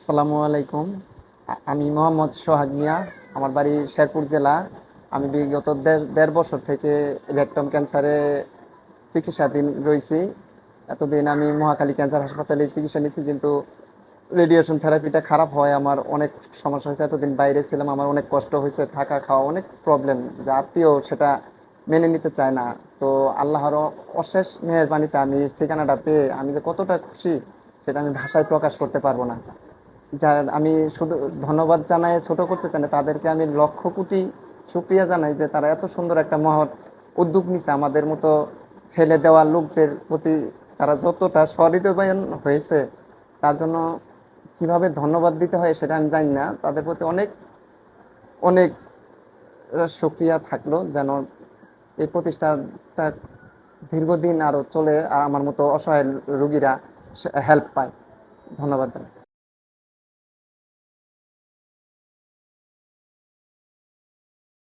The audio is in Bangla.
আসসালামু আলাইকুম। আমি মোহাম্মদ সোহাগ মিয়া, আমার বাড়ি শেরপুর জেলা। আমি বিগত দেড় বছর থেকে রেকটম ক্যান্সারে চিকিৎসাধীন রয়েছি। এতদিন আমি মহাকালী ক্যান্সার হাসপাতালে চিকিৎসা নিয়েছি, কিন্তু রেডিয়েশন থেরাপিটা খারাপ হয় আমার অনেক সমস্যা হয়েছে। এতদিন বাইরে ছিলাম, আমার অনেক কষ্ট হয়েছে, থাকা খাওয়া অনেক প্রবলেম যা আত্মীয় সেটা মেনে নিতে চায় না। তো আল্লাহর অশেষ মেহরবানিতে আমি ঠিকানাটা পেয়ে আমি যে কতটা খুশি, সেটা আমি ভাষায় প্রকাশ করতে পারব না। যার আমি শুধু ধন্যবাদ জানাই, ছোট করতে চাই তাদেরকে আমি লক্ষ কোটি সুক্রিয়া জানাই যে তারা এত সুন্দর একটা মহৎ উদ্যোগ নিছে আমাদের মতো ফেলে দেওয়া লোকদের প্রতি। তারা যতটা সহৃদয়বান হয়েছে, তার জন্য কীভাবে ধন্যবাদ দিতে হয় সেটা আমি জানি না। তাদের প্রতি অনেক অনেক সুক্রিয়া থাকল যেন এই প্রতিষ্ঠানটা দীর্ঘদিন আরও চলে আমার মতো অসহায় রুগীরা হেল্প পায়। ধন্যবাদ